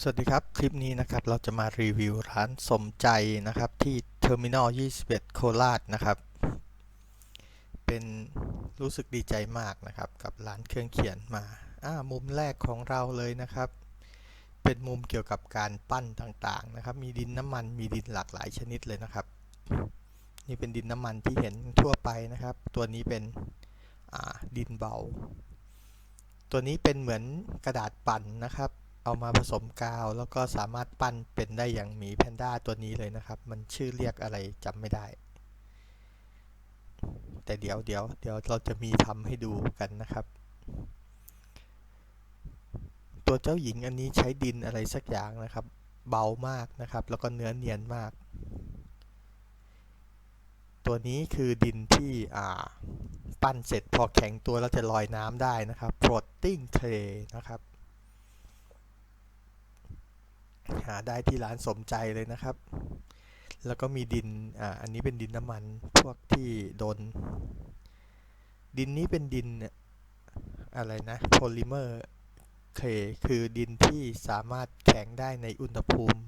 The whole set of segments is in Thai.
สวัสดีครับ คลิปนี้นะครับเราจะมารีวิวร้านสมใจนะครับที่เทอร์มินอล21 โคราชนะครับ เป็นรู้สึกดีใจมากนะครับกับร้านเครื่องเขียนมาอ่ามุมแรกของเราเลยนะครับ เป็นมุมเกี่ยวกับการปั้นต่างๆนะครับ มีดินน้ำมันมีดินหลากหลายชนิดเลยนะครับ นี่เป็นดินน้ำมันที่เห็นทั่วไปนะครับ ตัวนี้เป็นดินเบา ตัวนี้เป็นเหมือนกระดาษปั่นนะครับ เอามาผสมกาว แล้วก็สามารถปั้นเป็นได้อย่างหมีแพนด้าตัวนี้เลยนะครับ มันชื่อเรียกอะไรจำไม่ได้ แต่เดี๋ยวเดี๋ยวเดี๋ยวเราจะมีทำให้ดูกันนะครับ ตัวเจ้าหญิงอันนี้ใช้ดินอะไรสักอย่างนะครับ เบามากนะครับ แล้วก็เนื้อเนียนมาก ตัวนี้คือดินที่อ่าปั้นเสร็จพอแข็งตัวแล้วจะลอยน้ำได้นะครับ floating clay นะครับ หาได้ที่ร้านสมใจเลยนะครับ แล้วก็มีดินอ่าอันนี้เป็นดินน้ำมันพวกที่โดน ดินนี้เป็นดินอะไรนะโพลิเมอร์เคลคือดินที่สามารถแข็งได้ในอุณหภูมิ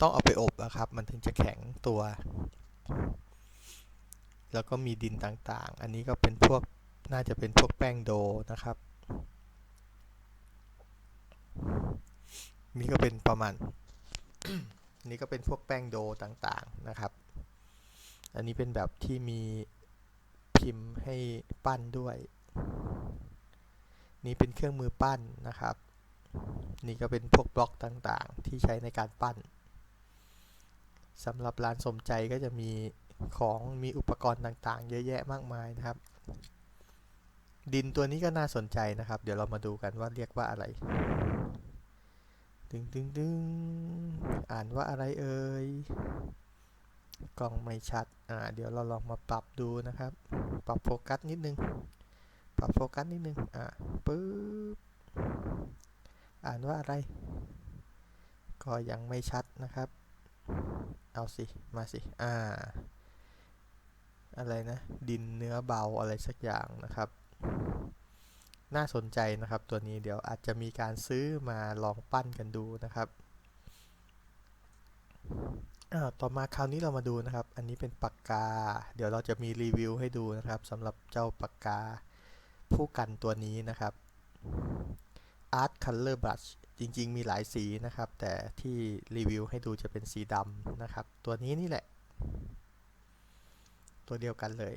ต้องเอาไปอบนะครับ มันถึงจะแข็งตัว แล้วก็มีดินต่างๆ อันนี้ก็เป็นพวกน่าจะเป็นพวกแป้งโดนะครับ นี่ก็เป็นประมาณ นี่ก็เป็นพวกแป้งโดต่างๆนะครับ อันนี้เป็นแบบที่มีพิมพ์ให้ปั้นด้วย นี่เป็นเครื่องมือปั้นนะครับ นี่ก็เป็นพวกบล็อกต่างๆ ที่ใช้ในการปั้นสำหรับร้านสมใจก็จะมีของมีอุปกรณ์ต่างๆ เยอะแยะมากมายนะครับ ดินตัวนี้ก็น่าสนใจนะครับ เดี๋ยวเรามาดูกันว่าเรียกว่าอะไร ดึงดึงดึงอ่านว่าอะไรเอ่ยกล้องไม่ชัด อ่า เดี๋ยวเราลองมาปรับดูนะครับ ปรับโฟกัสนิดนึง ปรับโฟกัสนิดนึง อ่าปึ๊บ อ่านว่าอะไร ก็ยังไม่ชัดนะครับ เอาสิ มาสิ อ่า อะไรนะ ดินเนื้อเบาอะไรสักอย่างนะครับ น่าสนใจนะครับ ตัวนี้เดี๋ยวอาจจะมีการซื้อมาลองปั้นกันดูนะครับต่อมาคราวนี้เรามาดูนะครับ อันนี้เป็นปากกา เดี๋ยวเราจะมีรีวิวให้ดูนะครับสำหรับเจ้าปากกาผู้กันตัวนี้นะครับ Art Color Brush จริง ๆ มีหลายสีนะครับ แต่ที่รีวิวให้ดูจะเป็นสีดำนะครับ ตัวนี้นี่แหละ ตัวเดียวกันเลย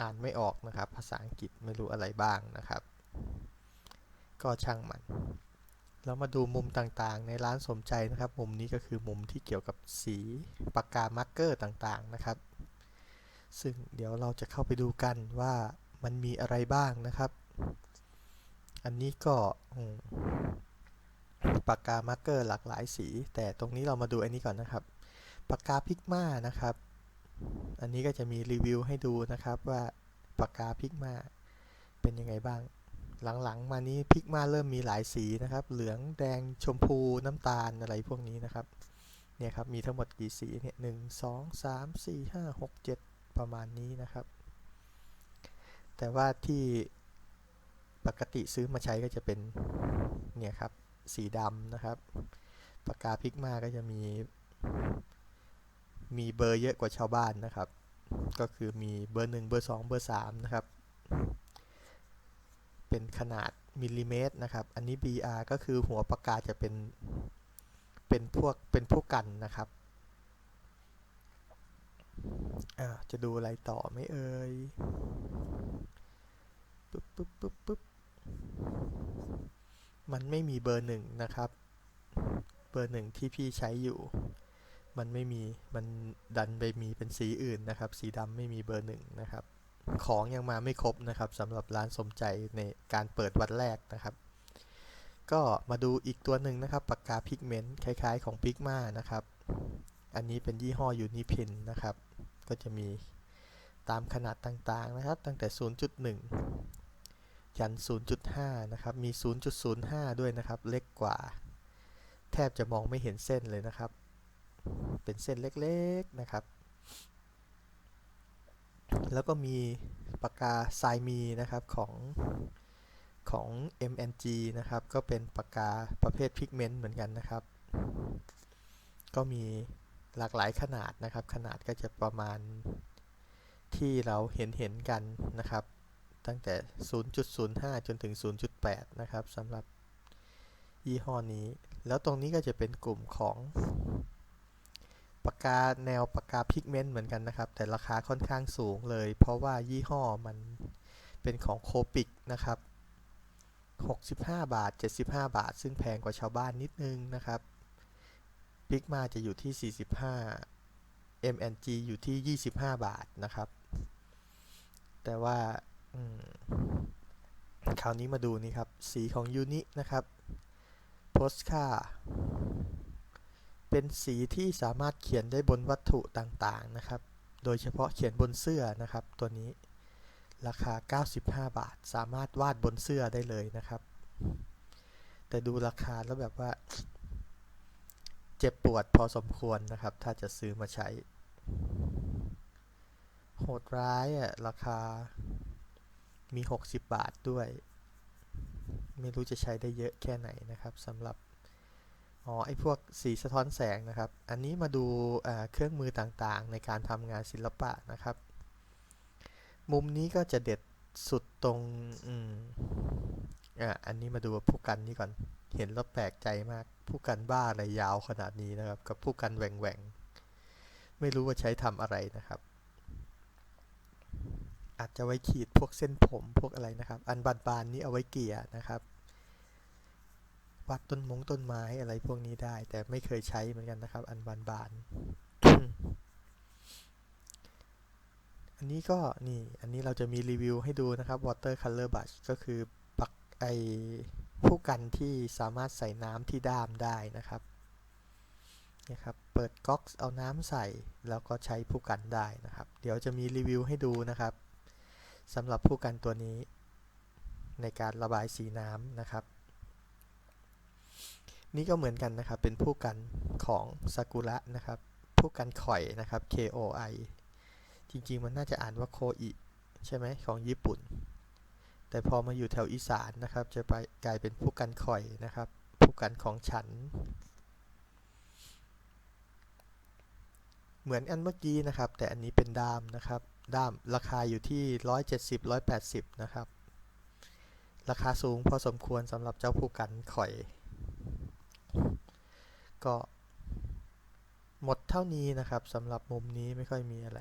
อ่านไม่ออกนะครับ ภาษาอังกฤษไม่รู้อะไรบ้างนะครับ ก็ช่างมันเรามาดูมุมต่างๆ ในร้านสมใจนะครับ มุมนี้ก็คือมุมที่เกี่ยวกับสีปากกามาร์กเกอร์ต่างๆนะครับ ซึ่งเดี๋ยวเราจะเข้าไปดูกันว่ามันมีอะไรบ้างนะครับ อันนี้ก็ปากกามาร์กเกอร์หลากหลายสี แต่ตรงนี้เรามาดูอันนี้ก่อนนะครับ ปากกาพิกมานะครับ อันนี้ก็จะมีรีวิวให้ดูนะครับว่าปากกาพิกมาเป็นยังไงบ้าง หลังๆ มานี้พิกมาเริ่มมีหลายสีนะครับ เหลืองแดงชมพูน้ำตาลอะไรพวกนี้นะครับ เนี่ยครับมีทั้งหมดกี่สีเนี่ยหนึ่งสองสามสี่ห้าหกเจ็ดประมาณนี้นะครับ แต่ว่าที่ปกติซื้อมาใช้ก็จะเป็นเนี่ยครับสีดำนะครับปากกาพิกมาก็จะมี มีเบอร์เยอะกว่าชาวบ้านนะครับ ก็คือมีเบอร์ 1 เบอร์ 2 เบอร์ 3 นะครับ เป็นขนาดมิลลิเมตรนะครับ อันนี้ BR ก็คือหัวปากกาจะเป็น เป็นพวก เป็นพวกกันนะครับจะดูอะไรต่อไม่เอ่ยปึ๊บปึ๊บปึ๊บปึ๊บมันไม่มีเบอร์หนึ่งนะครับ เบอร์หนึ่งที่พี่ใช้อยู่ มันไม่มีมันดันไปมีเป็นสีอื่นนะครับ สีดำไม่มีเบอร์หนึ่งนะครับ ของยังมาไม่ครบนะครับสำหรับร้านสมใจในการเปิดวันแรกนะครับ ก็มาดูอีกตัวหนึ่งนะครับปากกาพิกเมนต์คล้ายๆของพิกมานะครับ อันนี้เป็นยี่ห้อยูนิพินนะครับ ก็จะมีตามขนาดต่างๆนะครับ ตั้งแต่ 0.1 ยัน 0.5 นะครับ มี 0.05 ด้วยนะครับ เล็กกว่า แทบจะมองไม่เห็นเส้นเลยนะครับ เป็นเส้นเล็กๆนะครับ แล้วก็มีปากกาไซมีนะครับของของ MNG นะครับ ก็เป็นปากกาประเภทพิกเมนต์เหมือนกันนะครับ ก็มีหลากหลายขนาดนะครับ ขนาดก็จะประมาณที่เราเห็นเห็นกันนะครับ ตั้งแต่ 0.05 จนถึง 0.8 นะครับสำหรับยี่ห้อนี้ แล้วตรงนี้ก็จะเป็นกลุ่มของ ปากกาแนวปากกาพิกเมนต์เหมือนกันนะครับ แต่ราคาค่อนข้างสูงเลย เพราะว่ายี่ห้อมันเป็นของโคปิกนะครับ 65 บาท 75 บาท ซึ่งแพงกว่าชาวบ้านนิดนึงนะครับพิกมาจะอยู่ที่ 45 MNG อยู่ที่ 25 บาทนะครับ แต่ว่าคราวนี้มาดูนี่ครับ สีของยูนินะครับโพสค่า เป็นสีที่สามารถเขียนได้บนวัตถุต่างๆนะครับ โดยเฉพาะเขียนบนเสื้อนะครับ ตัวนี้ราคา 95 บาท สามารถวาดบนเสื้อได้เลยนะครับ แต่ดูราคาแล้วแบบว่า เจ็บปวดพอสมควรนะครับ ถ้าจะซื้อมาใช้ โหดร้ายอะราคามี 60 บาทด้วย ไม่รู้จะใช้ได้เยอะแค่ไหนนะครับสำหรับ อ๋อไอพวกสีสะท้อนแสงนะครับ อันนี้มาดูเครื่องมือต่างๆ ในการทำงานศิลปะนะครับ มุมนี้ก็จะเด็ดสุดตรงอ่าอันนี้มาดูผู้กันนี่ก่อน เห็นแล้วแปลกใจมาก ผู้กันบ้าอะไรยาวขนาดนี้นะครับ กับผู้กันแหว่งๆไม่รู้ว่าใช้ทำอะไรนะครับ อาจจะไว้ขีดพวกเส้นผมพวกอะไรนะครับ อันบานๆนี้เอาไว้เกี่ยนะครับ วัดต้นมงต้นไม้อะไรพวกนี้ได้ แต่ไม่เคยใช้เหมือนกันนะครับ อันบานบานอันนี้ก็นี่อันนี้เราจะมีรีวิวให้ดูนะครับ water color brush ก็คือปักไอผู้กันที่สามารถใส่น้ำที่ด้ามได้นะครับนี่ครับ เปิดก๊อกเอาน้ำใส่ แล้วก็ใช้ผู้กันได้นะครับ เดี๋ยวจะมีรีวิวให้ดูนะครับสำหรับผู้กันตัวนี้ ในการระบายสีน้ำนะครับ นี่ก็เหมือนกันนะครับ เป็นผู้กันของซากุระนะครับ ผู้กันข่อยนะครับ KOI จริงๆ มันน่าจะอ่านว่าโคอิใช่ไหมของญี่ปุ่น แต่พอมาอยู่แถวอีสานนะครับ จะไปกลายเป็นผู้กันข่อยนะครับ ผู้กันของฉัน เหมือนอันเมื่อกี้นะครับ แต่อันนี้เป็นด้ามนะครับ ด้ามราคาอยู่ที่ 170-180 นะครับ ราคาสูงพอสมควรสำหรับเจ้าผู้กันข่อย ก็หมดเท่านี้นะครับสำหรับมุมนี้ไม่ค่อยมีอะไร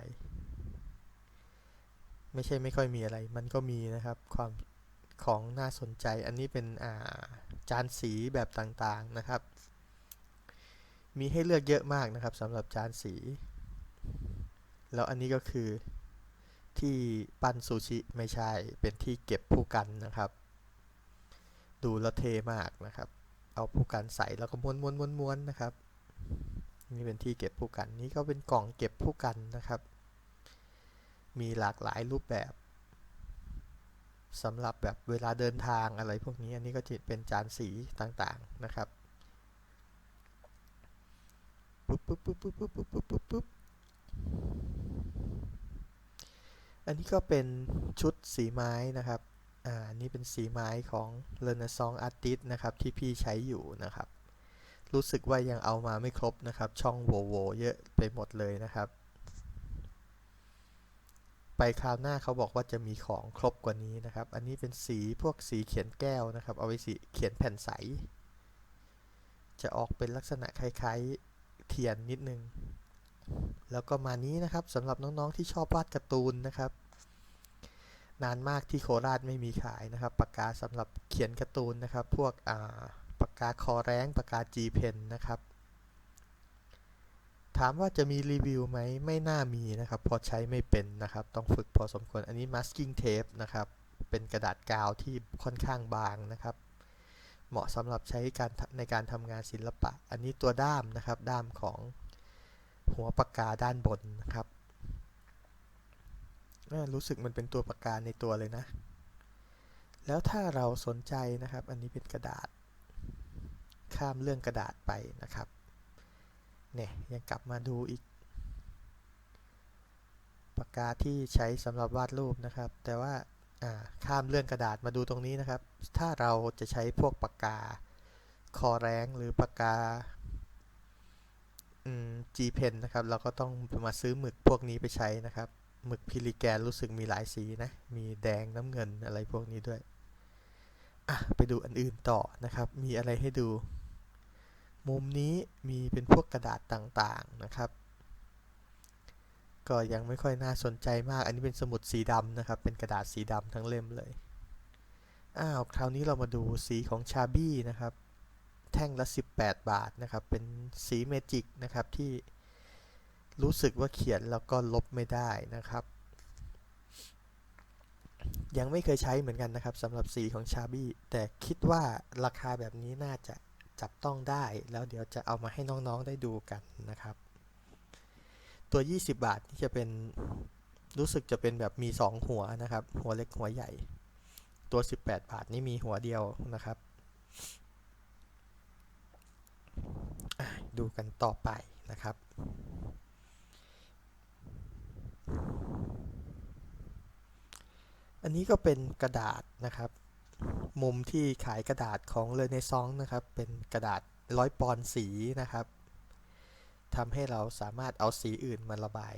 ไม่ใช่ไม่ค่อยมีอะไร มันก็มีนะครับความของน่าสนใจอันนี้เป็นอาจานสีแบบต่างๆนะครับ มีให้เลือกเยอะมากนะครับสำหรับจานสี แล้วอันนี้ก็คือที่ปั้นซูชิไม่ใช่เป็นที่เก็บผู้กันนะครับ ดูแลเทมากนะครับ เอาผู้กันใส่แล้วก็ม้วนม้วนม้วนม้วนนะครับ นี่เป็นที่เก็บผู้กันนี่ก็เป็นกล่องเก็บผู้กันนะครับ มีหลากหลายรูปแบบสำหรับแบบเวลาเดินทางอะไรพวกนี้อันนี้ก็จะเป็นจานสีต่างๆนะครับปุ๊บปุ๊บปุ๊บปุ๊บปุ๊บปุ๊บปุ๊บปุ๊บปุ๊บอันนี้ก็เป็นชุดสีไม้นะครับ อ่านี่เป็นสีไม้ของ Renaissance Artist นะครับ ที่พี่ใช้อยู่นะครับ รู้สึกว่ายังเอามาไม่ครบนะครับ ช่องโวโวเยอะไปหมดเลยนะครับ ไปคราวหน้าเขาบอกว่าจะมีของครบกว่านี้นะครับ อันนี้เป็นสีพวกสีเขียนแก้วนะครับ เอาไว้สีเขียนแผ่นใส จะออกเป็นลักษณะคล้ายๆเทียนนิดนึง แล้วก็มานี้นะครับสำหรับน้องๆที่ชอบวาดการ์ตูนนะครับ นานมากที่โคราชไม่มีขายนะครับ ปากกาสำหรับเขียนการ์ตูนนะครับ พวกปากกาคอแรงปากกา G Pen นะครับ ถามว่าจะมีรีวิวไหมไม่น่ามีนะครับ พอใช้ไม่เป็นนะครับ ต้องฝึกพอสมควร อันนี้ masking tape นะครับ เป็นกระดาษกาวที่ค่อนข้างบางนะครับ เหมาะสำหรับใช้การในการทำงานศิลปะ อันนี้ตัวด้ามนะครับ ด้ามของหัวปากกาด้านบนนะครับ รู้สึกมันเป็นตัวปากกาในตัวเลยนะ แล้วถ้าเราสนใจนะครับ อันนี้เป็นกระดาษ ข้ามเรื่องกระดาษไปนะครับ เนี่ยยังกลับมาดูอีก ปากกาที่ใช้สำหรับวาดรูปนะครับ แต่ว่าข้ามเรื่องกระดาษมาดูตรงนี้นะครับ ถ้าเราจะใช้พวกปากกาคอแรงหรือปากกาอืม G Pen นะครับ เราก็ต้องมาซื้อหมึกพวกนี้ไปใช้นะครับ หมึกพิลิแกนรู้สึกมีหลายสีนะ มีแดงน้ำเงินอะไรพวกนี้ด้วย อะ ไปดูอันอื่นต่อนะครับ มีอะไรให้ดู มุมนี้มีเป็นพวกกระดาษต่างๆนะครับ ก็ยังไม่ค่อยน่าสนใจมาก อันนี้เป็นสมุดสีดำนะครับ เป็นกระดาษสีดำทั้งเล่มเลย อ้าว คราวนี้เรามาดูสีของชาบี้นะครับ แท่งละ 18 บาทนะครับ เป็นสีเมจิกนะครับที่ รู้สึกว่าเขียนแล้วก็ลบไม่ได้นะครับ ยังไม่เคยใช้เหมือนกันนะครับสำหรับสีของชาบี้แต่คิดว่าราคาแบบนี้น่าจะจับต้องได้ แล้วเดี๋ยวจะเอามาให้น้องๆได้ดูกันนะครับ ตัว 20 บาทนี่จะเป็นรู้สึกจะเป็นแบบมี 2 หัวนะครับ หัวเล็กหัวใหญ่ ตัว 18 บาทนี่มีหัวเดียวนะครับดูกันต่อไปนะครับ อันนี้ก็เป็นกระดาษนะครับ มุมที่ขายกระดาษของเลเนซองนะครับ เป็นกระดาษร้อยปอนสีนะครับทำให้เราสามารถเอาสีอื่นมาระบาย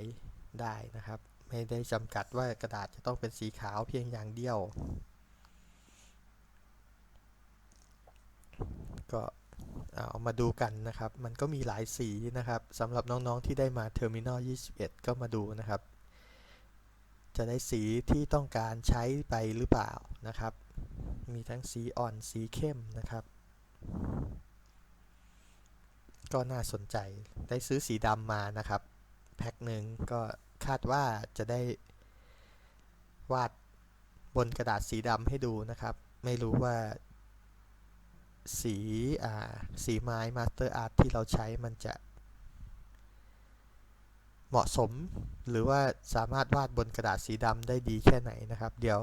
ได้นะครับ ไม่ได้จำกัดว่ากระดาษจะต้องเป็นสีขาวเพียงอย่างเดียว ก็เอามาดูกันนะครับ มันก็มีหลายสีนะครับสำหรับน้องๆที่ได้มา Terminal 21 ก็มาดูนะครับ จะได้สีที่ต้องการใช้ไปหรือเปล่านะครับ มีทั้งสีอ่อนสีเข้มนะครับ ก็น่าสนใจได้ซื้อสีดำมานะครับ แพ็คหนึ่งก็คาดว่าจะได้วาดบนกระดาษสีดำให้ดูนะครับ ไม่รู้ว่าสีอ่าสีไม้มาสเตอร์อาร์ตที่เราใช้มันจะ เหมาะสม หรือว่าสามารถวาดบนกระดาษสีดำได้ดีแค่ไหนนะครับ เดี๋ยว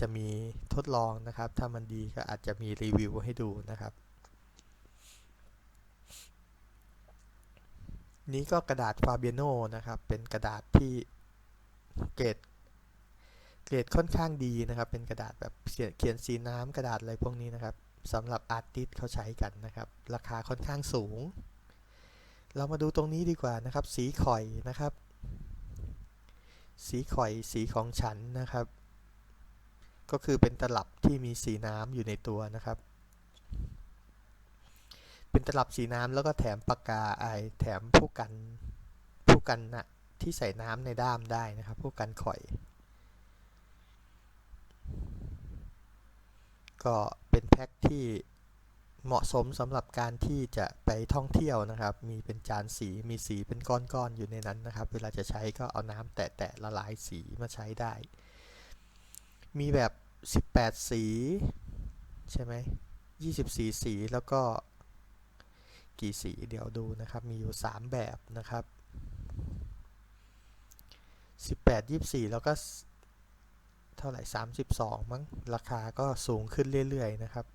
จะมีทดลองนะครับ ถ้ามันดีก็อาจจะมีรีวิวให้ดูนะครับ นี้ก็กระดาษฟาเบียโนนะครับ เป็นกระดาษที่เกรดเกรดค่อนข้างดีนะครับ เป็นกระดาษแบบเขียนสีน้ำกระดาษอะไรพวกนี้นะครับสำหรับอาร์ติสเขาใช้กันนะครับ ราคาค่อนข้างสูง เรามาดูตรงนี้ดีกว่านะครับ สีข่อยนะครับ สีข่อยสีของฉันนะครับ ก็คือเป็นตลับที่มีสีน้ำอยู่ในตัวนะครับ เป็นตลับสีน้ำแล้วก็แถมปากกาไอแถมผู้กันผู้กันนะที่ใส่น้ำในด้ามได้นะครับ ผู้กันข่อย ก็เป็นแพ็คที่ เหมาะสมสำหรับการที่จะไปท่องเที่ยวนะครับ มีเป็นจานสีมีสีเป็นก้อนๆอยู่ในนั้นนะครับ เวลาจะใช้ก็เอาน้ำแตะๆละลายสีมาใช้ได้ มีแบบ 18 สีใช่ไหม24 สีแล้วก็กี่สีเดี๋ยวดูนะครับ มีอยู่ 3 แบบนะครับ 18 24 แล้วก็เท่าไหร่ 32 มั้ง ราคาก็สูงขึ้นเรื่อย ๆ นะครับ